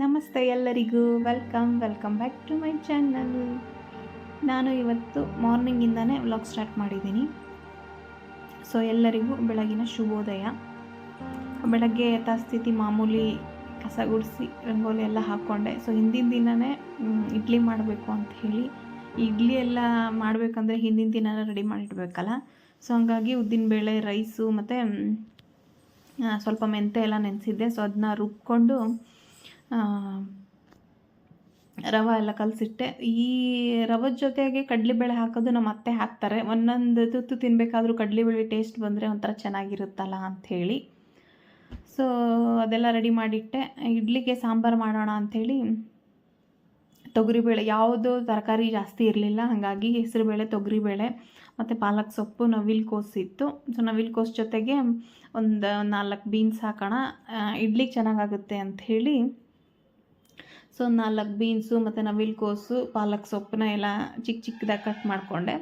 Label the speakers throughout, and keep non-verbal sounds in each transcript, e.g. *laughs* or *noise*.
Speaker 1: ನಮಸ್ತೆ ಎಲ್ಲರಿಗೂ. Welcome welcome back to my channel ನಾನು ಇವತ್ತು ಮಾರ್ನಿಂಗಿಂದನೇ ವ್ಲಾಗ್ ಸ್ಟಾರ್ಟ್ ಮಾಡಿದ್ದೀನಿ. ಸೊ ಎಲ್ಲರಿಗೂ ಬೆಳಗಿನ ಶುಭೋದಯ. ಬೆಳಗ್ಗೆ ಯಥಾಸ್ಥಿತಿ ಮಾಮೂಲಿ ಕಸ ಗುಡಿಸಿ ರಂಗೋಲಿ ಎಲ್ಲ ಹಾಕ್ಕೊಂಡೆ. ಸೊ ಹಿಂದಿನ ದಿನವೇ ಇಡ್ಲಿ ಮಾಡಬೇಕು ಅಂತ ಹೇಳಿ. ಇಡ್ಲಿ ಎಲ್ಲ ಮಾಡಬೇಕಂದ್ರೆ ಹಿಂದಿನ ದಿನ ರೆಡಿ ಮಾಡಿಡ್ಬೇಕಲ್ಲ ಸೊ ಹಂಗಾಗಿ ಉದ್ದಿನಬೇಳೆ ರೈಸು ಮತ್ತು ಸ್ವಲ್ಪ ಮೆಂತೆ ಎಲ್ಲ ನೆನೆಸಿದ್ದೆ. ಸೊ ಅದನ್ನ ರುಬ್ಕೊಂಡು ರವೆ ಎಲ್ಲ ಕಲಸಿಟ್ಟೆ. ಈ ರವದ ಜೊತೆಗೆ ಕಡಲೆಬೇಳೆ ಹಾಕೋದು ನಮ್ಮ ಅತ್ತೆ ಹಾಕ್ತಾರೆ. ಒಂದೊಂದು ತುತ್ತು ತಿನ್ನಬೇಕಾದ್ರೂ ಕಡಲೆಬೇಳೆ ಟೇಸ್ಟ್ ಬಂದರೆ ಒಂಥರ ಚೆನ್ನಾಗಿರುತ್ತಲ್ಲ ಅಂಥೇಳಿ. ಸೊ ಅದೆಲ್ಲ ರೆಡಿ ಮಾಡಿಟ್ಟೆ. ಇಡ್ಲಿಗೆ ಸಾಂಬಾರು ಮಾಡೋಣ ಅಂಥೇಳಿ ತೊಗರಿಬೇಳೆ, ಯಾವುದು ತರಕಾರಿ ಜಾಸ್ತಿ ಇರಲಿಲ್ಲ. ಹಾಗಾಗಿ ಹೆಸರುಬೇಳೆ, ತೊಗರಿಬೇಳೆ, ಮತ್ತು ಪಾಲಕ್ ಸೊಪ್ಪು, ನವಿಲು ಇತ್ತು. ಸೊ ನವಿಲು ಜೊತೆಗೆ ಒಂದು ನಾಲ್ಕು ಬೀನ್ಸ್ ಹಾಕೋಣ. ಇಡ್ಲಿಗೆ ಚೆನ್ನಾಗಾಗುತ್ತೆ ಅಂಥೇಳಿ ಸೊ ನಾಲ್ಕು ಬೀನ್ಸು ಮತ್ತು ನವಿಲ್ಕೋಸು ಪಾಲಕ್ ಸೊಪ್ಪನ್ನ ಎಲ್ಲ ಚಿಕ್ಕ ಚಿಕ್ಕದಾಗಿ ಕಟ್ ಮಾಡಿಕೊಂಡೆ.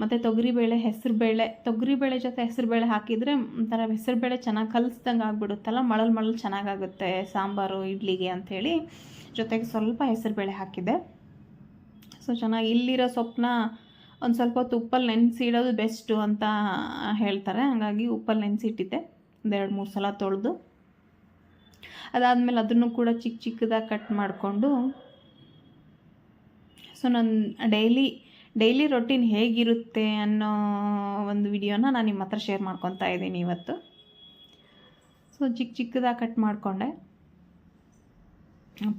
Speaker 1: ಮತ್ತು ತೊಗರಿಬೇಳೆ, ಹೆಸರುಬೇಳೆ, ತೊಗರಿಬೇಳೆ ಜೊತೆ ಹೆಸರುಬೇಳೆ ಹಾಕಿದರೆ ಒಂಥರ ಹೆಸರುಬೇಳೆ ಚೆನ್ನಾಗಿ ಕಲಿಸ್ದಂಗೆ ಆಗಿಬಿಡುತ್ತಲ್ಲ, ಮಳಲ್ ಮಳಲ್ ಚೆನ್ನಾಗಾಗುತ್ತೆ ಸಾಂಬಾರು, ಇಡ್ಲಿಗೆ ಅಂಥೇಳಿ ಜೊತೆಗೆ ಸ್ವಲ್ಪ ಹೆಸರುಬೇಳೆ ಹಾಕಿದ್ದೆ. ಸೊ ಚೆನ್ನಾಗಿ ಇಲ್ಲಿರೋ ಸೊಪ್ಪನ್ನ ಒಂದು ಸ್ವಲ್ಪ ಹೊತ್ತು ಉಪ್ಪಲ್ಲಿ ನೆನೆಸಿಡೋದು ಬೆಸ್ಟು ಅಂತ ಹೇಳ್ತಾರೆ, ಹಾಗಾಗಿ ಉಪ್ಪಲ್ಲಿ ನೆನೆಸಿಟ್ಟಿದ್ದೆ. ಒಂದೆರಡು ಮೂರು ಸಲ ತೊಳೆದು ಅದಾದಮೇಲೆ ಅದನ್ನು ಕೂಡ ಚಿಕ್ಕ ಚಿಕ್ಕದಾಗಿ ಕಟ್ ಮಾಡಿಕೊಂಡು, ಸೊ ನನ್ನ ಡೈಲಿ ಡೈಲಿ ರೊಟೀನ್ ಹೇಗಿರುತ್ತೆ ಅನ್ನೋ ಒಂದು ವಿಡಿಯೋನ ನಾನು ನಿಮ್ಮ ಹತ್ರ ಶೇರ್ ಮಾಡ್ಕೊತಾ ಇದ್ದೀನಿ ಇವತ್ತು. ಸೊ ಚಿಕ್ಕ ಚಿಕ್ಕದಾಗಿ ಕಟ್ ಮಾಡಿಕೊಂಡೆ.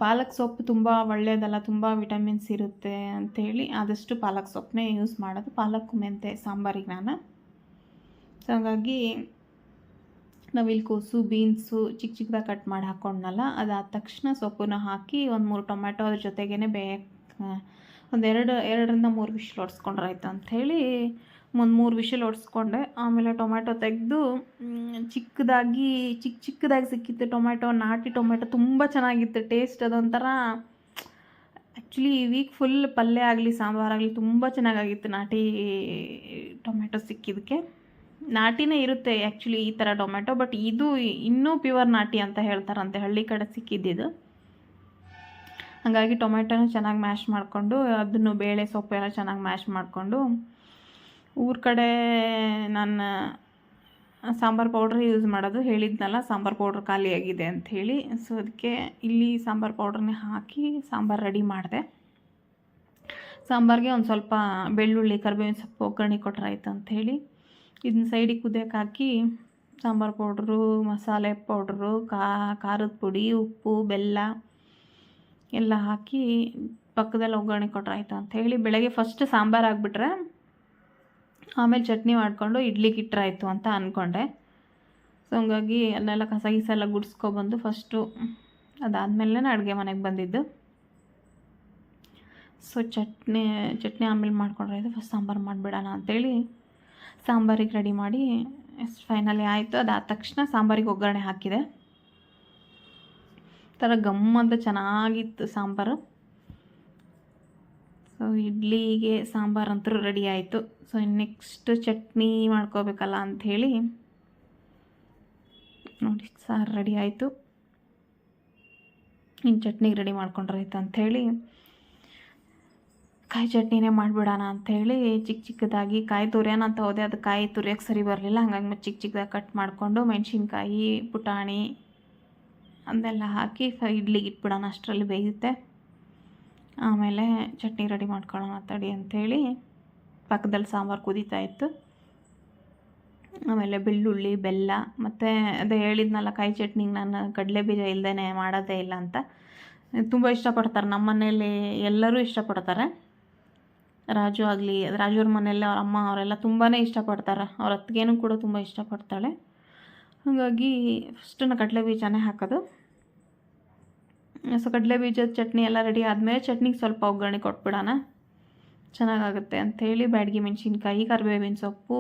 Speaker 1: ಪಾಲಕ್ ಸೊಪ್ಪು ತುಂಬ ಒಳ್ಳೆಯದಲ್ಲ ತುಂಬ ವಿಟಮಿನ್ಸ್ ಇರುತ್ತೆ ಅಂಥೇಳಿ ಆದಷ್ಟು ಪಾಲಕ್ ಸೊಪ್ಪನ್ನೇ ಯೂಸ್ ಮಾಡೋದು. ಪಾಲಕ್ ಮೆಂತೆ ಸಾಂಬಾರಿಗೆ ನಾನು ಸೊ ಹಾಗಾಗಿ ನವಿಲು ಕೋಸು, ಬೀನ್ಸು ಚಿಕ್ಕ ಚಿಕ್ಕದಾಗಿ ಕಟ್ ಮಾಡಿ ಹಾಕ್ಕೊಂಡ್ನಲ್ಲ ಅದಾದ ತಕ್ಷಣ ಸೊಪ್ಪನ್ನು ಹಾಕಿ ಒಂದು ಮೂರು ಟೊಮ್ಯಾಟೊ ಅದ್ರ ಜೊತೆಗೇ ಬೇ ಒಂದೆರಡು ಎರಡರಿಂದ ಮೂರು ವಿಷಲ್ ಹೊಡ್ಸ್ಕೊಂಡ್ರಾಯ್ತು ಅಂಥೇಳಿ ಒಂದು ಮೂರು ವಿಷಲ್ ಹೊಡ್ಸ್ಕೊಂಡೆ ಆಮೇಲೆ ಟೊಮ್ಯಾಟೊ ತೆಗೆದು ಚಿಕ್ಕದಾಗಿ ಚಿಕ್ಕ ಚಿಕ್ಕದಾಗಿ ಸಿಕ್ಕಿತ್ತು ಟೊಮ್ಯಾಟೊ, ನಾಟಿ ಟೊಮ್ಯಾಟೊ ತುಂಬ ಚೆನ್ನಾಗಿತ್ತು, ಟೇಸ್ಟ್ ಅದೊಂಥರ ಆ್ಯಕ್ಚುಲಿ ಈ ವೀಕ್ ಫುಲ್ ಪಲ್ಯ ಆಗಲಿ ಸಾಂಬಾರಾಗಲಿ ತುಂಬ ಚೆನ್ನಾಗಾಗಿತ್ತು ನಾಟಿ ಟೊಮ್ಯಾಟೊ ಸಿಕ್ಕಿದ್ದಕ್ಕೆ ನಾಟಿನೇ ಇರುತ್ತೆ ಆ್ಯಕ್ಚುಲಿ ಈ ಥರ ಟೊಮೆಟೊ ಬಟ್ ಇದು ಇನ್ನೂ ಪ್ಯೂರ್ ನಾಟಿ ಅಂತ ಹೇಳ್ತಾರಂತೆ, ಹಳ್ಳಿ ಕಡೆ ಸಿಕ್ಕಿದ್ದಿದ್ದು ಹಾಗಾಗಿ ಟೊಮೆಟೊನ ಚೆನ್ನಾಗಿ ಮ್ಯಾಶ್ ಮಾಡಿಕೊಂಡು, ಅದನ್ನು ಬೇಳೆ, ಸೊಪ್ಪು ಎಲ್ಲ ಚೆನ್ನಾಗಿ ಮ್ಯಾಶ್ ಮಾಡಿಕೊಂಡು, ಊರ ಕಡೆ ನಾನು ಸಾಂಬಾರು ಪೌಡ್ರ್ ಯೂಸ್ ಮಾಡೋದು ಹೇಳಿದ್ನಲ್ಲ, ಸಾಂಬಾರು ಪೌಡ್ರ್ ಖಾಲಿಯಾಗಿದೆ ಅಂಥೇಳಿ ಸೊ ಅದಕ್ಕೆ ಇಲ್ಲಿ ಸಾಂಬಾರು ಪೌಡ್ರನ್ನೇ ಹಾಕಿ ಸಾಂಬಾರು ರೆಡಿ ಮಾಡಿದೆ. ಸಾಂಬಾರಿಗೆ ಒಂದು ಸ್ವಲ್ಪ ಬೆಳ್ಳುಳ್ಳಿ, ಕರಿಬೇವಿನ ಸೊಪ್ಪು, ಒಗ್ಗರಣೆ ಕೊಟ್ರಾಯ್ತು ಅಂಥೇಳಿ ಇದನ್ನ ಸೈಡಿಗೆ ಕುದಿಯೋಕೆ ಹಾಕಿ ಸಾಂಬಾರು ಪೌಡ್ರು, ಮಸಾಲೆ ಪೌಡ್ರು ಖಾರದ ಪುಡಿ, ಉಪ್ಪು, ಬೆಲ್ಲ ಎಲ್ಲ ಹಾಕಿ ಪಕ್ಕದಲ್ಲಿ ಒಗ್ಗರಣೆ ಅಂತ ಹೇಳಿ ಬೆಳಗ್ಗೆ ಫಸ್ಟ್ ಸಾಂಬಾರು ಆಗಿಬಿಟ್ರೆ ಆಮೇಲೆ ಚಟ್ನಿ ಮಾಡಿಕೊಂಡು ಇಡ್ಲಿಗೆ ಇಟ್ಟರಾಯಿತು ಅಂತ ಅಂದ್ಕೊಂಡೆ ಸೊ ಹಂಗಾಗಿ ಅಲ್ಲೆಲ್ಲ ಕಸ ಗಿಸ ಎಲ್ಲ ಗುಡಿಸ್ಕೊಬಂದು ಫಸ್ಟು ಅದಾದಮೇಲೆ ಅಡುಗೆ ಮನೆಗೆ ಬಂದಿದ್ದು. ಸೊ ಚಟ್ನಿ ಚಟ್ನಿ ಆಮೇಲೆ ಮಾಡ್ಕೊಂಡ್ರೆ ಫಸ್ಟ್ ಸಾಂಬಾರು ಮಾಡಿಬಿಡೋಣ ಅಂಥೇಳಿ ಸಾಂಬಾರಿಗೆ ರೆಡಿ ಮಾಡಿ ಫೈನಲಿ ಆಯಿತು. ಅದಾದ ತಕ್ಷಣ ಸಾಂಬಾರಿಗೆ ಒಗ್ಗರಣೆ ಹಾಕಿದೆ. ಥರ ಗಮ್ ಅಂತ ಚೆನ್ನಾಗಿತ್ತು ಸಾಂಬಾರು. ಸೊ ಇಡ್ಲಿಗೆ ಸಾಂಬಾರು ಅಂತೂ ರೆಡಿ ಆಯಿತು. ಸೊ ನೆಕ್ಸ್ಟ್ ಚಟ್ನಿ ಮಾಡ್ಕೋಬೇಕಲ್ಲ ಅಂಥೇಳಿ ನೋಡಿ, ಸಾರು ರೆಡಿ ಆಯಿತು. ಇನ್ನು ಚಟ್ನಿಗೆ ರೆಡಿ ಮಾಡ್ಕೊಂಡ್ರಾಯ್ತು ಅಂಥೇಳಿ ಕಾಯಿ ಚಟ್ನಿನೇ ಮಾಡಿಬಿಡೋಣ ಅಂಥೇಳಿ ಚಿಕ್ಕ ಚಿಕ್ಕದಾಗಿ ಕಾಯಿ ತುರಿಯೋಣ ಅಂತ ಹೋದೆ ಅದು ಕಾಯಿ ತುರಿಯೋಕ್ಕೆ ಸರಿ ಬರಲಿಲ್ಲ. ಹಂಗಾಗಿ ಮತ್ತೆ ಚಿಕ್ಕ ಚಿಕ್ಕದಾಗಿ ಕಟ್ ಮಾಡಿಕೊಂಡು ಮೆಣಸಿನ್ಕಾಯಿ, ಪುಟಾಣಿ ಅದೆಲ್ಲ ಹಾಕಿ ಇಡ್ಲಿಗೆ ಇಟ್ಬಿಡೋಣ. ಅಷ್ಟರಲ್ಲಿ ಬೇಯುತ್ತೆ. ಆಮೇಲೆ ಚಟ್ನಿ ರೆಡಿ ಮಾಡ್ಕೊಳ್ಳೋಣ ತಡಿ ಅಂಥೇಳಿ ಪಕ್ಕದಲ್ಲಿ ಸಾಂಬಾರು ಕುದೀತಾ ಇತ್ತು. ಆಮೇಲೆ ಬೆಳ್ಳುಳ್ಳಿ, ಬೆಲ್ಲ ಮತ್ತು ಅದೇ ಹೇಳಿದ್ನಲ್ಲ ಕಾಯಿ ಚಟ್ನಿಗೆ ನಾನು ಕಡಲೆ ಬೀಜ ಇಲ್ಲದೇ ಮಾಡೋದೇ ಇಲ್ಲ ಅಂತ. ತುಂಬ ಇಷ್ಟಪಡ್ತಾರೆ. ನಮ್ಮ ಮನೇಲಿ ಎಲ್ಲರೂ ಇಷ್ಟಪಡ್ತಾರೆ. ರಾಜು ಆಗಲಿ ರಾಜುವ್ರ ಮನೆಯಲ್ಲಿ ಅವ್ರ ಅಮ್ಮ ಅವರೆಲ್ಲ ತುಂಬಾ ಇಷ್ಟಪಡ್ತಾರೆ. ಅವ್ರ ಅತ್ತಿಗೆನೂ ಕೂಡ ತುಂಬ ಇಷ್ಟಪಡ್ತಾಳೆ. ಹಾಗಾಗಿ ಫಸ್ಟು ಕಡಲೆ ಬೀಜನೇ ಹಾಕೋದು. ಸೊ ಕಡಲೆ ಬೀಜದ ಚಟ್ನಿ ಎಲ್ಲ ರೆಡಿ ಆದಮೇಲೆ ಚಟ್ನಿಗೆ ಸ್ವಲ್ಪ ಒಗ್ಗರಣೆ ಕೊಟ್ಬಿಡೋಣ. ಚೆನ್ನಾಗಾಗುತ್ತೆ ಅಂಥೇಳಿ ಬ್ಯಾಡ್ಗೆ ಮೆಣಸಿನ್ಕಾಯಿ, ಕರಿಬೇವಿನ ಸೊಪ್ಪು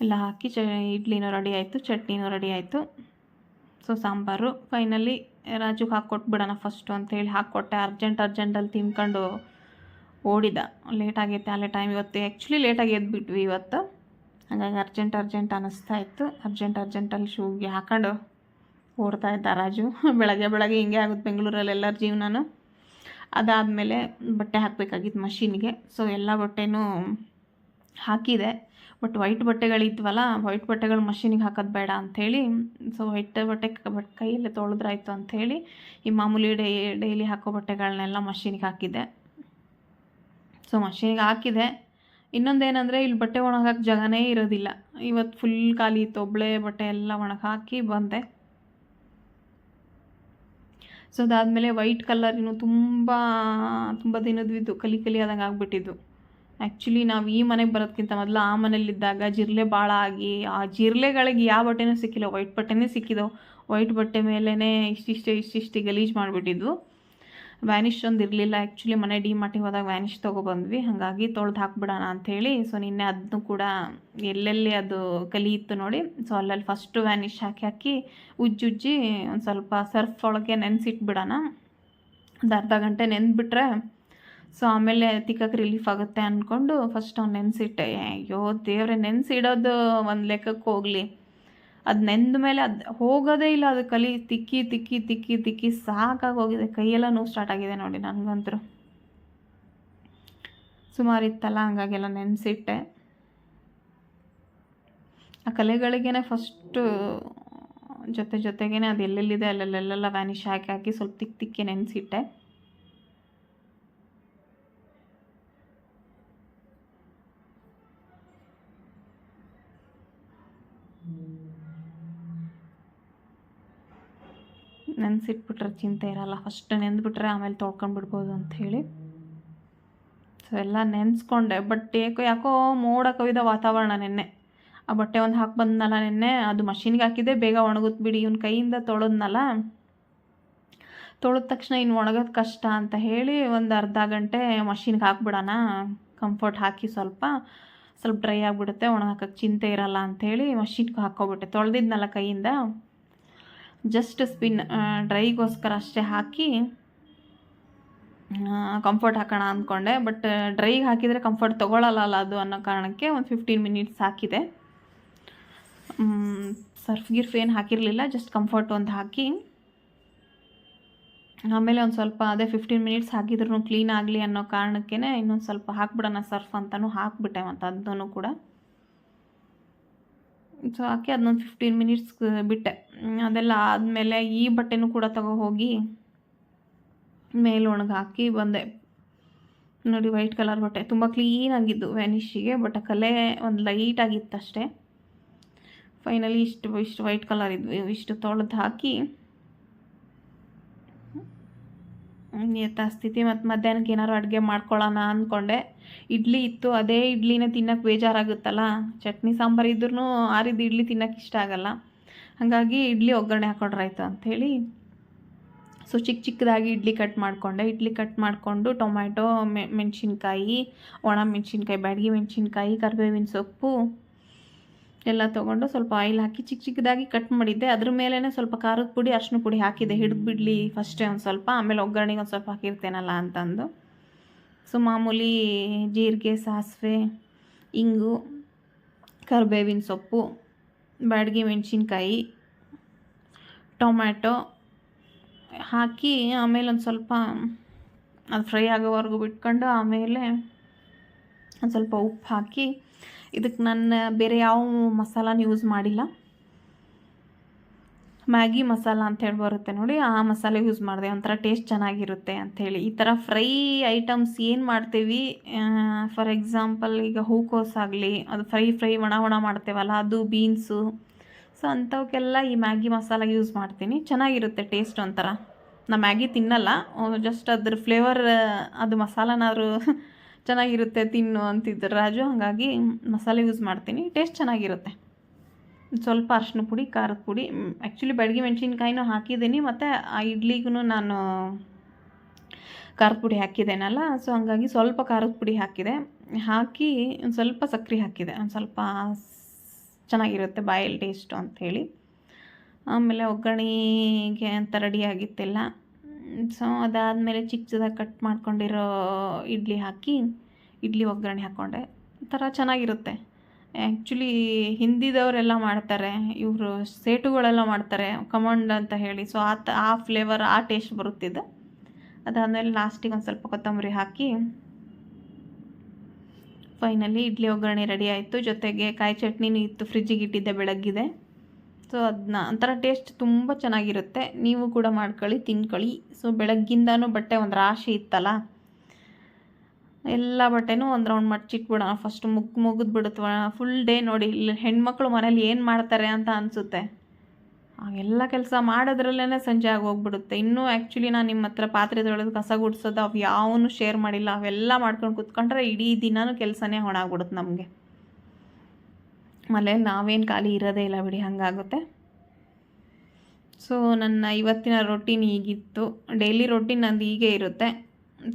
Speaker 1: ಎಲ್ಲ ಹಾಕಿ ಚ ಇಡ್ಲಿನೂ ರೆಡಿ ಆಯಿತು, ಚಟ್ನಿನೂ ರೆಡಿ ಆಯಿತು. ಸೊ ಸಾಂಬಾರು. ಫೈನಲಿ ರಾಜುಗೆ ಹಾಕ್ಕೊಟ್ಬಿಡೋಣ ಫಸ್ಟು ಅಂಥೇಳಿ ಹಾಕ್ಕೊಟ್ಟೆ. ಅರ್ಜೆಂಟ್, ಅರ್ಜೆಂಟಲ್ಲಿ ತಿನ್ಕೊಂಡು ಓಡಿದ. ಲೇಟ್ ಆಗೈತೆ, ಅಲ್ಲೇ ಟೈಮ್ ಇವತ್ತು ಆ್ಯಕ್ಚುಲಿ ಲೇಟಾಗಿ ಎದ್ಬಿಟ್ವಿ ಇವತ್ತು. ಹಾಗಾಗಿ ಅರ್ಜೆಂಟ್ ಅರ್ಜೆಂಟ್ ಅನ್ನಿಸ್ತಾ ಇತ್ತು. ಅರ್ಜೆಂಟ್ ಅರ್ಜೆಂಟಲ್ಲಿ ಶೂಗೆ ಹಾಕೊಂಡು ಓಡ್ತಾ ಇದ್ದ ರಾಜು. ಬೆಳಗ್ಗೆ ಬೆಳಗ್ಗೆ ಹಿಂಗೆ ಆಗುತ್ತೆ ಬೆಂಗಳೂರಲ್ಲಿ ಎಲ್ಲರ ಜೀವನನೂ. ಅದಾದಮೇಲೆ ಬಟ್ಟೆ ಹಾಕಬೇಕಾಗಿತ್ತು ಮಷೀನ್ಗೆ ಸೊ ಎಲ್ಲ ಬಟ್ಟೆನೂ ಹಾಕಿದೆ. ಬಟ್ ವೈಟ್ ಬಟ್ಟೆಗಳಿದ್ವಲ್ಲ ವೈಟ್ ಬಟ್ಟೆಗಳು ಮಷೀನಿಗೆ ಹಾಕೋದು ಬೇಡ ಅಂಥೇಳಿ ಸೊ ವೈಟ್ ಬಟ್ಟೆ ಬಟ್ ಕೈಯಲ್ಲೇ ತೊಳೆದ್ರಾಯ್ತು ಅಂಥೇಳಿ ಈ ಮಾಮೂಲಿ ಡೈ ಡೈಲಿ ಹಾಕೋ ಬಟ್ಟೆಗಳನ್ನೆಲ್ಲ ಮಷೀನಿಗೆ ಹಾಕಿದ್ದೆ. ಸೊ ಮಷಿನಿಗೆ ಹಾಕಿದೆ. ಇನ್ನೊಂದೇನೆಂದರೆ ಇಲ್ಲಿ ಬಟ್ಟೆ ಒಣಗಾಕಿ ಜಾಗನೇ ಇರೋದಿಲ್ಲ. ಇವತ್ತು ಫುಲ್ ಖಾಲಿ ಇತ್ತು. ಒಬ್ಬಳೆ ಬಟ್ಟೆ ಎಲ್ಲ ಒಣಗಿ ಹಾಕಿ ಬಂದೆ. ಸೊ ಅದಾದಮೇಲೆ ವೈಟ್ ಕಲರ್ ಇನ್ನು ತುಂಬ ತುಂಬ ದಿನದ್ವಿದ್ದು. ಕಲಿ ಕಲಿ ಆದಂಗೆ ಆಗಿಬಿಟ್ಟಿದ್ದು. ಆ್ಯಕ್ಚುಲಿ ನಾವು ಈ ಮನೆಗೆ ಬರೋದಕ್ಕಿಂತ ಮೊದಲು ಆ ಮನೇಲಿದ್ದಾಗ ಜಿರಲೆ ಭಾಳ ಆಗಿ, ಆ ಜಿರಲೆಗಳಿಗೆ ಯಾವ ಬಟ್ಟೆನೂ ಸಿಕ್ಕಿಲ್ಲ. ವೈಟ್ ಬಟ್ಟೆನೇ ಸಿಕ್ಕಿದ್ದವು ವೈಟ್ ಬಟ್ಟೆ ಮೇಲೇ ಇಷ್ಟಿಷ್ಟೇ, ಇಷ್ಟಿಷ್ಟು ಗಲೀಜು ಮಾಡಿಬಿಟ್ಟಿದ್ವು ವ್ಯಾನಿಷ್ ಒಂದು ಇರಲಿಲ್ಲ. ಆ್ಯಕ್ಚುಲಿ ಮನೆ ಡಿ ಮಾರ್ಟಿಗೆ ಹೋದಾಗ ವ್ಯಾನಿಷ್ ತೊಗೊಬಂದ್ವಿ ಹಾಗಾಗಿ ತೊಳ್ದು ಹಾಕ್ಬಿಡೋಣ ಅಂಥೇಳಿ ಸೊ ನಿನ್ನೆ ಅದನ್ನು ಕೂಡ ಎಲ್ಲೆಲ್ಲಿ ಅದು ಕಲಿಯಿತ್ತು ನೋಡಿ ಸೊ ಅಲ್ಲಲ್ಲಿ ಫಸ್ಟು ವ್ಯಾನಿಷ್ ಹಾಕಿ ಹಾಕಿ ಉಜ್ಜುಜ್ಜಿ ಒಂದು ಸ್ವಲ್ಪ ಸರ್ಫ್ ಒಳಗೆ ನೆನೆಸಿಟ್ಬಿಡೋಣ. ಒಂದು ಅರ್ಧ ಗಂಟೆ ನೆನೆದ್ಬಿಟ್ರೆ ಸೊ ಆಮೇಲೆ ತಿಕ್ಕಕ್ಕೆ ರಿಲೀಫ್ ಆಗುತ್ತೆ ಅಂದ್ಕೊಂಡು ಫಸ್ಟ್ ಅವ್ನು ನೆನೆಸಿಟ್ಟೆ. ಅಯ್ಯೋ ದೇವ್ರೆ, ನೆನೆಸಿಡೋದು ಒಂದು ಲೆಕ್ಕಕ್ಕೆ ಹೋಗಲಿ. ಅದು ನೆಂದ ಮೇಲೆ ಅದು ಹೋಗೋದೇ ಇಲ್ಲ ಅದು ಕಲಿ, ತಿಕ್ಕಿ ತಿಕ್ಕಿ ತಿಕ್ಕಿ ತಿಕ್ಕಿ ಸಾಕಾಗಿ ಹೋಗಿದೆ. ಕೈಯೆಲ್ಲ ನೋವು ಸ್ಟಾರ್ಟ್ ಆಗಿದೆ ನೋಡಿ ನನಗಂತೂ. ಸುಮಾರು ಇತ್ತಲ್ಲ, ಹಂಗಾಗೆಲ್ಲ ನೆನೆಸಿಟ್ಟೆ. ಆ ಕಲೆಗಳಿಗೇನೆ ಫಸ್ಟು ಜೊತೆ ಜೊತೆಗೇನೆ ಅದು ಎಲ್ಲೆಲ್ಲಿದೆ, ಅಲ್ಲೆಲ್ಲೆಲ್ಲ ವ್ಯಾನಿಷ್ ಹಾಕಿ ಹಾಕಿ ಸ್ವಲ್ಪ ತಿಕ್ಕಿ ತಿಕ್ಕಿ ನೆನೆಸಿಟ್ಟೆ. ನೆನೆಸಿಟ್ಬಿಟ್ರೆ ಚಿಂತೆ ಇರಲ್ಲ. ಫಸ್ಟ್ ನೆಂದ್ಬಿಟ್ರೆ ಆಮೇಲೆ ತೊಳ್ಕೊಂಡ್ಬಿಡ್ಬೋದು ಅಂಥೇಳಿ ಸೊ ಎಲ್ಲ ನೆನೆಸ್ಕೊಂಡೆ. ಬಟ್ ಏಕೋ ಯಾಕೋ ಮೋಡ ಕವಿದ ವಾತಾವರಣ ನೆನ್ನೆ. ಆ ಬಟ್ಟೆ ಒಂದು ಹಾಕಿ ಬಂದ್ನಲ್ಲ ನೆನ್ನೆ. ಅದು ಮಷಿನ್ಗೆ ಹಾಕಿದ್ದೆ. ಬೇಗ ಒಣಗುತ್ತೆ ಬಿಡಿ. ಇವನ್ ಕೈಯಿಂದ ತೊಳೆದ್ನಲ್ಲ. ತೊಳೆದ ತಕ್ಷಣ ಇನ್ನು ಒಣಗೋದು ಕಷ್ಟ ಅಂತ ಹೇಳಿ ಒಂದು ಅರ್ಧ ಗಂಟೆ ಮಷಿನ್ಗೆ ಹಾಕ್ಬಿಡೋಣ. ಕಂಫರ್ಟ್ ಹಾಕಿ ಸ್ವಲ್ಪ. ಸ್ವಲ್ಪ ಡ್ರೈ ಆಗಿಬಿಡುತ್ತೆ. ಒಣಗಾಕಕ್ಕೆ ಚಿಂತೆ ಇರಲ್ಲ ಅಂಥೇಳಿ ಮಷಿನ್ಗೆ ಹಾಕ್ಕೊಬಿಟ್ಟೆ. ತೊಳೆದಿದ್ನಲ್ಲ ಕೈಯಿಂದ. ಜಸ್ಟ್ ಸ್ಪಿನ್ ಡ್ರೈಗೋಸ್ಕರ ಅಷ್ಟೇ ಹಾಕಿ ಕಂಫರ್ಟ್ ಹಾಕೋಣ ಅಂದ್ಕೊಂಡೆ. ಬಟ್ ಡ್ರೈಗೆ ಹಾಕಿದರೆ ಕಂಫರ್ಟ್ ತೊಗೊಳಲ್ಲ ಅದು ಅನ್ನೋ ಕಾರಣಕ್ಕೆ ಒಂದು ಫಿಫ್ಟೀನ್ ಮಿನಿಟ್ಸ್ ಹಾಕಿದೆ. ಸರ್ಫ್ ಗಿರ್ಫ್ ಏನು ಹಾಕಿರಲಿಲ್ಲ ಜಸ್ಟ್ ಕಂಫರ್ಟ್ ಒಂದು ಹಾಕಿ. ಆಮೇಲೆ ಒಂದು ಸ್ವಲ್ಪ ಅದೇ ಫಿಫ್ಟೀನ್ ಮಿನಿಟ್ಸ್ ಹಾಕಿದ್ರು ಕ್ಲೀನ್ ಆಗಲಿ ಅನ್ನೋ ಕಾರಣಕ್ಕೇ ಇನ್ನೊಂದು ಸ್ವಲ್ಪ ಹಾಕ್ಬಿಡೋಣ ಸರ್ಫ್ ಅಂತಲೂ ಹಾಕ್ಬಿಟ್ಟೆ ಮತ್ತು ಅದನ್ನು ಕೂಡ. ಸೊ ಹಾಕಿ ಅದನ್ನೊಂದು ಫಿಫ್ಟೀನ್ ಮಿನಿಟ್ಸ್ ಬಿಟ್ಟೆ. ಅದೆಲ್ಲ ಆದಮೇಲೆ ಈ ಬಟ್ಟೆನೂ ಕೂಡ ತಗೋ ಹೋಗಿ ಮೇಲೊಣಗೆ ಹಾಕಿ ಬಂದೆ. ನೋಡಿ ವೈಟ್ ಕಲರ್ ಬಟ್ಟೆ. ತುಂಬ ಕ್ಲೀನಾಗಿದ್ದು ವ್ಯಾನಿಷಿಗೆ ಬಟ್ ಕಲೆ ಒಂದು ಲೈಟಾಗಿತ್ತು ಅಷ್ಟೇ ಫೈನಲಿ ಇಷ್ಟು ಇಷ್ಟು ವೈಟ್ ಕಲರ್ ಇದ್ವಿ. ಇಷ್ಟು ತೊಳೆದು ಹಾಕಿ ಯಥಾಸ್ಥಿತಿ ಮತ್ತು ಮಧ್ಯಾಹ್ನಕ್ಕೆ ಏನಾದ್ರು ಅಡುಗೆ ಮಾಡ್ಕೊಳ್ಳೋಣ ಅಂದ್ಕೊಂಡೆ ಇಡ್ಲಿ ಇತ್ತು, ಅದೇ ಇಡ್ಲಿನ ತಿನ್ನೋಕೆ ಬೇಜಾರಾಗುತ್ತಲ್ಲ. ಚಟ್ನಿ ಸಾಂಬಾರು ಇದ್ರೂ ಆರಿದ ಇಡ್ಲಿ ತಿನ್ನೋಕೆ ಇಷ್ಟ ಆಗಲ್ಲ. ಹಾಗಾಗಿ ಇಡ್ಲಿ ಒಗ್ಗರಣೆ ಹಾಕೊಂಡ್ರಾಯ್ತು ಅಂಥೇಳಿ ಸೊ ಚಿಕ್ಕ ಚಿಕ್ಕದಾಗಿ ಇಡ್ಲಿ ಕಟ್ ಮಾಡಿಕೊಂಡೆ. ಇಡ್ಲಿ ಕಟ್ ಮಾಡಿಕೊಂಡು ಟೊಮ್ಯಾಟೊ ಮೆಣಸಿನ್ಕಾಯಿ, ಒಣ ಮೆಣಸಿನ್ಕಾಯಿ, ಬ್ಯಾಡಗಿ ಮೆಣಸಿನ್ಕಾಯಿ, ಕರಿಬೇವಿನ ಸೊಪ್ಪು ಎಲ್ಲ ತೊಗೊಂಡು ಸ್ವಲ್ಪ ಆಯಿಲ್ ಹಾಕಿ ಚಿಕ್ಕ ಚಿಕ್ಕದಾಗಿ ಕಟ್ ಮಾಡಿದ್ದೆ. ಅದ್ರ ಮೇಲೇ ಸ್ವಲ್ಪ ಖಾರದ ಪುಡಿ ಅರ್ಶಿನ ಪುಡಿ ಹಾಕಿದ್ದೆ. ಹಿಡಿದು ಬಿಡಲಿ ಫಸ್ಟೇ ಒಂದು ಸ್ವಲ್ಪ. ಆಮೇಲೆ ಒಗ್ಗರಣೆಗೆ ಒಂದು ಸ್ವಲ್ಪ ಹಾಕಿರ್ತೇನಲ್ಲ ಅಂತಂದು. ಸೊ ಮಾಮೂಲಿ ಜೀರಿಗೆ, ಸಾಸಿವೆ, ಇಂಗು, ಕರಿಬೇವಿನ ಸೊಪ್ಪು ಬ್ಯಾಡಗಿ ಮೆಣಸಿನ್ಕಾಯಿ, ಟೊಮ್ಯಾಟೊ ಹಾಕಿ ಆಮೇಲೆ ಒಂದು ಸ್ವಲ್ಪ ಅದು ಫ್ರೈ ಆಗೋವರೆಗೂ ಬಿಟ್ಕೊಂಡು ಆಮೇಲೆ ಒಂದು ಸ್ವಲ್ಪ ಉಪ್ಪು ಹಾಕಿ ಇದಕ್ಕೆ ನಾನು ಬೇರೆ ಯಾವ ಮಸಾಲಾನ ಯೂಸ್ ಮಾಡಿಲ್ಲ. ಮ್ಯಾಗಿ ಮಸಾಲ ಅಂತೇಳಿ ಬರುತ್ತೆ ನೋಡಿ, ಆ ಮಸಾಲೆ ಯೂಸ್ ಮಾಡಿದೆ, ಒಂಥರ ಟೇಸ್ಟ್ ಚೆನ್ನಾಗಿರುತ್ತೆ ಅಂಥೇಳಿ ಈ ಥರ ಫ್ರೈ ಐಟಮ್ಸ್ ಏನು ಮಾಡ್ತೀವಿ ಫಾರ್ ಎಕ್ಸಾಂಪಲ್ ಈಗ ಹೂಕೋಸ್ ಆಗಲಿ, ಅದು ಫ್ರೈ ಫ್ರೈ ಒಣ ಒಣ ಮಾಡ್ತೇವಲ್ಲ, ಅದು ಬೀನ್ಸು ಸೊ ಅಂಥವಕ್ಕೆಲ್ಲ ಈ ಮ್ಯಾಗಿ ಮಸಾಲ ಯೂಸ್ ಮಾಡ್ತೀನಿ. ಚೆನ್ನಾಗಿರುತ್ತೆ ಟೇಸ್ಟ್ ಒಂಥರ. ನಾ ಮ್ಯಾಗಿ ತಿನ್ನಲ್ಲ ಜಸ್ಟ್ ಅದ್ರ ಫ್ಲೇವರ್ ಅದು ಮಸಾಲನಾದ್ರು *laughs* ಚೆನ್ನಾಗಿರುತ್ತೆ, ತಿನ್ನು ಅಂತಿದ್ರು. ರಾಜು ಹಾಗಾಗಿ ಮಸಾಲೆ ಯೂಸ್ ಮಾಡ್ತೀನಿ. ಟೇಸ್ಟ್ ಚೆನ್ನಾಗಿರುತ್ತೆ. ಸ್ವಲ್ಪ ಅರ್ಶಿನ ಪುಡಿ, ಖಾರದ ಪುಡಿ. ಆ್ಯಕ್ಚುಲಿ ಬೆಳಗ್ಗೆ ಮೆಣಸಿನ್ಕಾಯಿನೂ ಹಾಕಿದ್ದೀನಿ. ಮತ್ತು ಆ ಇಡ್ಲಿಗೂ ನಾನು ಖಾರದ ಪುಡಿ ಹಾಕಿದ್ದೇನಲ್ಲ ಸೊ ಹಾಗಾಗಿ ಸ್ವಲ್ಪ ಖಾರದ ಪುಡಿ ಹಾಕಿದೆ. ಹಾಕಿ ಒಂದು ಸ್ವಲ್ಪ ಸಕ್ಕರೆ ಹಾಕಿದೆ. ಒಂದು ಸ್ವಲ್ಪ ಚೆನ್ನಾಗಿರುತ್ತೆ ಬಾಯಲ್ಲಿ ಟೇಸ್ಟು ಅಂಥೇಳಿ ಆಮೇಲೆ ಒಗ್ಗರಣೆಗೆ ಅಂತ ರೆಡಿಯಾಗಿತ್ತೆಲ್ಲ ಸೊ, ಅದಾದಮೇಲೆ ಚಿಕ್ಕದಾಗಿ ಕಟ್ ಮಾಡ್ಕೊಂಡಿರೋ ಇಡ್ಲಿ ಹಾಕಿ, ಇಡ್ಲಿ ಒಗ್ಗರಣೆ ಹಾಕ್ಕೊಂಡೆ ಒಂಥರ ಚೆನ್ನಾಗಿರುತ್ತೆ. ಆ್ಯಕ್ಚುಲಿ ಹಿಂದಿದವರೆಲ್ಲ ಮಾಡ್ತಾರೆ, ಇವರು ಸೇಟುಗಳೆಲ್ಲ ಮಾಡ್ತಾರೆ ಕಮಂಡ್ ಅಂತ ಹೇಳಿ. ಸೊ ಆ ತ, ಆ ಫ್ಲೇವರ್ ಆ ಟೇಸ್ಟ್ ಬರುತ್ತಿದೆ ಅದಾದಮೇಲೆ ಲಾಸ್ಟಿಗೆ ಒಂದು ಸ್ವಲ್ಪ ಕೊತ್ತಂಬರಿ ಹಾಕಿ ಫೈನಲಿ ಇಡ್ಲಿ ಒಗ್ಗರಣೆ ರೆಡಿ ಆಯಿತು. ಜೊತೆಗೆ ಕಾಯಿ ಚಟ್ನಿನೂ ಇತ್ತು ಫ್ರಿಜ್ಜಿಗೆ ಇಟ್ಟಿದ್ದೆ ಬೆಳಗ್ಗಿದೆ. ಸೊ ಅದನ್ನ ಒಂಥರ ಟೇಸ್ಟ್ ತುಂಬ ಚೆನ್ನಾಗಿರುತ್ತೆ. ನೀವು ಕೂಡ ಮಾಡ್ಕೊಳ್ಳಿ, ತಿನ್ಕೊಳ್ಳಿ. ಸೊ ಬೆಳಗ್ಗಿಂದನೂ ಬಟ್ಟೆ ಒಂದು ರಾಶಿ ಇತ್ತಲ್ಲ? ಎಲ್ಲ ಬಟ್ಟೆನೂ ಒಂದು ರೌಂಡ್ ಮಡ್ಚಿಟ್ಬಿಡೋಣ. ಫಸ್ಟ್ ಮುಗ್, ಮುಗಿದು ಬಿಡುತ್ತವ ಫುಲ್ ಡೇ ನೋಡಿ, ಇಲ್ಲಿ ಹೆಣ್ಮಕ್ಳು ಮನೇಲಿ ಏನು ಮಾಡ್ತಾರೆ ಅಂತ ಅನಿಸುತ್ತೆ. ಎಲ್ಲ ಕೆಲಸ ಮಾಡೋದ್ರಲ್ಲೇ ಸಂಜೆ ಆಗಿ ಹೋಗ್ಬಿಡುತ್ತೆ ಇನ್ನೂ ಆ್ಯಕ್ಚುಲಿ ನಾನು ನಿಮ್ಮ ಹತ್ರ ಪಾತ್ರೆ ತೊಳೆದು ಕಸ ಗುಡಿಸೋದು, ಅವು ಯಾವನು ಶೇರ್ ಮಾಡಿಲ್ಲ. ಅವೆಲ್ಲ ಮಾಡ್ಕೊಂಡು ಕೂತ್ಕೊಂಡ್ರೆ ಇಡೀ ದಿನವೂ ಕೆಲಸನೇ ಹೊಣಾಗ್ಬಿಡುತ್ತೆ ನಮಗೆ. ಮನೇಲಿ ನಾವೇನು ಖಾಲಿ ಇರೋದೇ ಇಲ್ಲ ಬಿಡಿ, ಹಾಗಾಗುತ್ತೆ. ಸೊ ನನ್ನ ಇವತ್ತಿನ ರೊಟೀನ್ ಹೀಗಿತ್ತು. ಡೈಲಿ ರೊಟೀನ್ ನಂದು ಹೀಗೆ ಇರುತ್ತೆ.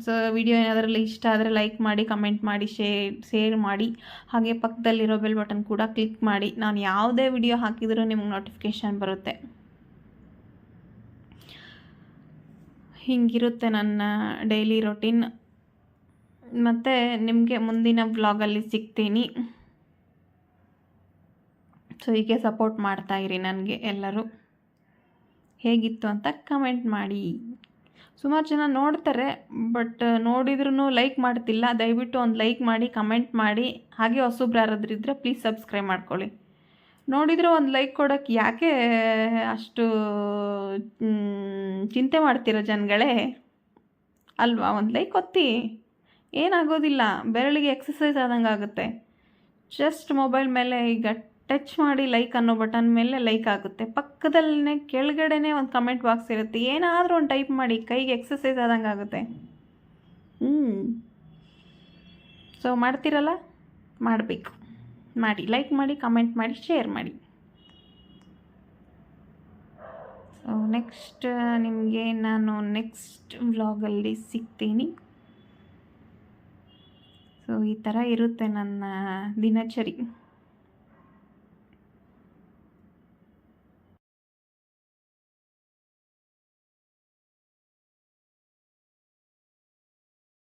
Speaker 1: ಸೊ ವಿಡಿಯೋ ಏನಾದರಲ್ಲಿ ಇಷ್ಟ ಆದರೆ ಲೈಕ್ ಮಾಡಿ ಕಮೆಂಟ್ ಮಾಡಿ ಶೇರ್ ಶೇರ್ ಮಾಡಿ. ಹಾಗೆ ಪಕ್ಕದಲ್ಲಿರೋ ಬೆಲ್ ಬಟನ್ ಕೂಡ ಕ್ಲಿಕ್ ಮಾಡಿ. ನಾನು ಯಾವುದೇ ವಿಡಿಯೋ ಹಾಕಿದರೂ ನಿಮ್ಗೆ ನೋಟಿಫಿಕೇಷನ್ ಬರುತ್ತೆ. ಹಿಂಗಿರುತ್ತೆ ನನ್ನ ಡೈಲಿ ರೊಟೀನ್ ಮತ್ತು ನಿಮಗೆ ಮುಂದಿನ ವ್ಲಾಗಲ್ಲಿ ಸಿಗ್ತೀನಿ. ಸೊ ಹೀಗೆ ಸಪೋರ್ಟ್ ಮಾಡ್ತಾಯಿರಿ ನನಗೆ ಎಲ್ಲರೂ. ಹೇಗಿತ್ತು ಅಂತ ಕಮೆಂಟ್ ಮಾಡಿ. ಸುಮಾರು ಜನ ನೋಡ್ತಾರೆ ಬಟ್ ನೋಡಿದ್ರೂ ಲೈಕ್ ಮಾಡ್ತಿಲ್ಲ. ದಯವಿಟ್ಟು ಒಂದು ಲೈಕ್ ಮಾಡಿ ಕಮೆಂಟ್ ಮಾಡಿ. ಹಾಗೆ ಹೊಸಬ್ರು ಯಾರಾದ್ರೂ ಪ್ಲೀಸ್ ಸಬ್ಸ್ಕ್ರೈಬ್ ಮಾಡ್ಕೊಳ್ಳಿ. ನೋಡಿದರೆ ಒಂದು ಲೈಕ್ ಕೊಡೋಕ್ಕೆ ಯಾಕೆ ಅಷ್ಟು ಚಿಂತೆ ಮಾಡ್ತೀರ ಜನಗಳೇ? ಅಲ್ವಾ? ಒಂದು ಲೈಕ್ ಒತ್ತಿ ಏನಾಗೋದಿಲ್ಲ. ಬೆರಳಿಗೆ ಎಕ್ಸಸೈಸ್ ಆದಂಗೆ ಆಗುತ್ತೆ ಜಸ್ಟ್ ಮೊಬೈಲ್ ಮೇಲೆ ಈಗ ಟಚ್ ಮಾಡಿ ಲೈಕ್ ಅನ್ನೋ ಬಟನ್ ಮೇಲೆ ಲೈಕ್ ಆಗುತ್ತೆ. ಪಕ್ಕದಲ್ಲೇ ಕೆಳಗಡೆನೇ ಒಂದು ಕಮೆಂಟ್ ಬಾಕ್ಸ್ ಇರುತ್ತೆ. ಏನಾದರೂ ಒಂದು ಟೈಪ್ ಮಾಡಿ, ಕೈಗೆ ಎಕ್ಸಸೈಸ್ ಆದಂಗೆ ಆಗುತ್ತೆ. ಹ್ಞೂ ಸೊ ಮಾಡ್ತೀರಲ್ಲ? ಮಾಡಬೇಕು. ಮಾಡಿ, ಲೈಕ್ ಮಾಡಿ, ಕಮೆಂಟ್ ಮಾಡಿ, ಶೇರ್ ಮಾಡಿ. ಸೊ ನೆಕ್ಸ್ಟ್ ನಿಮಗೆ ನಾನು ನೆಕ್ಸ್ಟ್ ವ್ಲಾಗಲ್ಲಿ ಸಿಗ್ತೀನಿ. ಸೊ ಈ ಥರ ಇರುತ್ತೆ ನನ್ನ ದಿನಚರಿ.